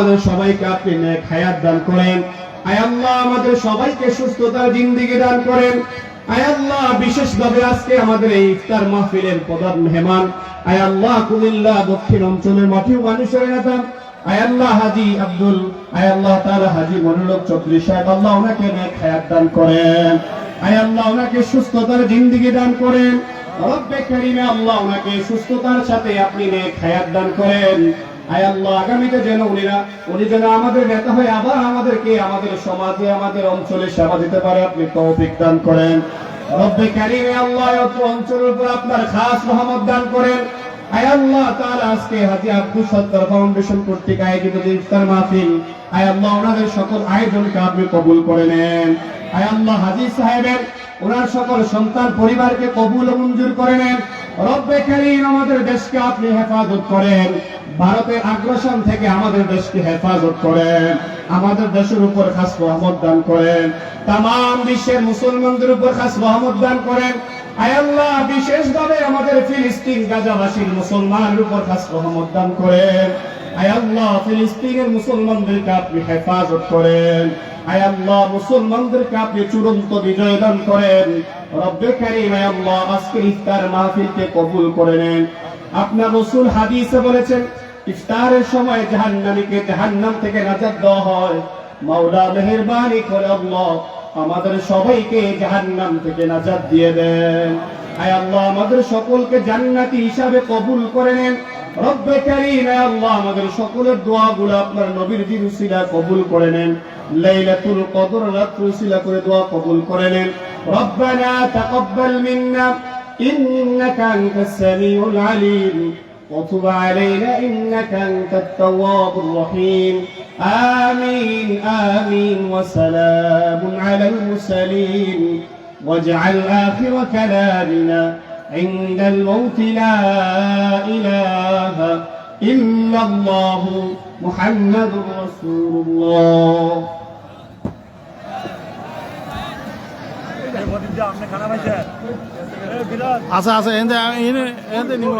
আমাদের সবাইকে আপনি নেক হায়াত দান করেন। আয় আল্লাহ আমাদের সবাইকে সুস্থতার জিন্দিগি দান করেন। আয় আল্লাহ বিশেষভাবে আজকে আমাদের এই ইফতার মাহফিলের প্রধান মেহমান। আয় আল্লাহ কুমিল্লা দক্ষিণ অঞ্চলের মাটিও মানুষের নেতা আয় আল্লাহ হাজি আব্দুল, আয় তাআলা হাজি মনিরুল চৌধুরী সাহেব, আল্লাহ ওনাকে নেক হায়াত দান করেন। আয় ওনাকে সুস্থতার জিন্দিগি দান করেন। রব্বে কারিমে আল্লাহ ওনাকে সুস্থতার সাথে আপনি নেক হায়াত দান করেন। আয় আল্লাহ, আগামীতে যেন উনিরা উনি যেন আমাদের নেতা হয়ে আবার আমাদেরকে, আমাদের সমাজে, আমাদের অঞ্চলে সেবা দিতে পারে, আপনি তৌফিক দান করেন। রব্বে কারিমে আল্লাহ অঞ্চলের উপর আপনার খাস রহমত দান করেন। আয় আল্লাহ, তাআলা আজকে হাজি আব্দুল সত্তার ফাউন্ডেশন কর্তৃক আয়োজিত যে ইফতার মাহফিল, আয় আল্লাহ, ওনাদের সকল আয়োজনকে আপনি কবুল করে নেন। আয় আল্লাহ, হাজী সাহেবের, ওনার সকল সন্তান পরিবারকে কবুল ও মঞ্জুর করে নেন। রব্বে আমাদের দেশকে আপনি হেফাজত করেন। ভারতের আগ্রাসন থেকে আমাদের দেশকে হেফাজত করেন। আমাদের দেশের উপর খাস রহমত দান করেন। তাম বিশ্বের মুসলমানদের উপর খাস রহমত দান করেন। আয় আল্লাহ, বিশেষভাবে আমাদের ফিলিস্তিন গাজাবাসীর মুসলমানের উপর খাস রহমত দান করেন। আয় আল্লাহ, ফিলিস্তিনের মুসলমানদেরকে আপনি হেফাজত করেন। আয় আল্লাহ মুসলমানদেরকে আপনি চূড়ান্ত বিজয় দান করেন। রব্বে আয় আল্লাহ আজকের ইফতার মাহফিলকে কবুল করে নেন। আপনার রসুল হাদিসে বলেছেন, ইফতারের সময় জাহান্নামীকে জাহান্নাম থেকে নাজাত দেওয়া হয়। মাওলা মেহেরবানি করে আল্লাহ, আমাদের সবাইকে জাহান্নাম থেকে নাজাত দিয়ে দেন। আয় আল্লাহ, আমাদের সকলকে জান্নাতি হিসাবে কবুল করে নেন। রব্বে কারীম আয় আল্লাহ, আমাদের সকলের দোয়াগুলো আপনার নবীর জির কবুল করে নেন। লাইলাতুল কদর রাত উসিলা করে দোয়া কবুল করে নেন রব্বানা তাকাব্বাল মিন্না إنك أنت السميع العليم وتب علينا إنك أنت التواب الرحيم آمين آمين وسلام على المرسلين واجعل آخر كلامنا عند الموت لا إله ইল্লাল্লাহু মুহাম্মাদুর রাসূলুল্লাহ। আচ্ছা আচ্ছা এনে এনে এনে নিব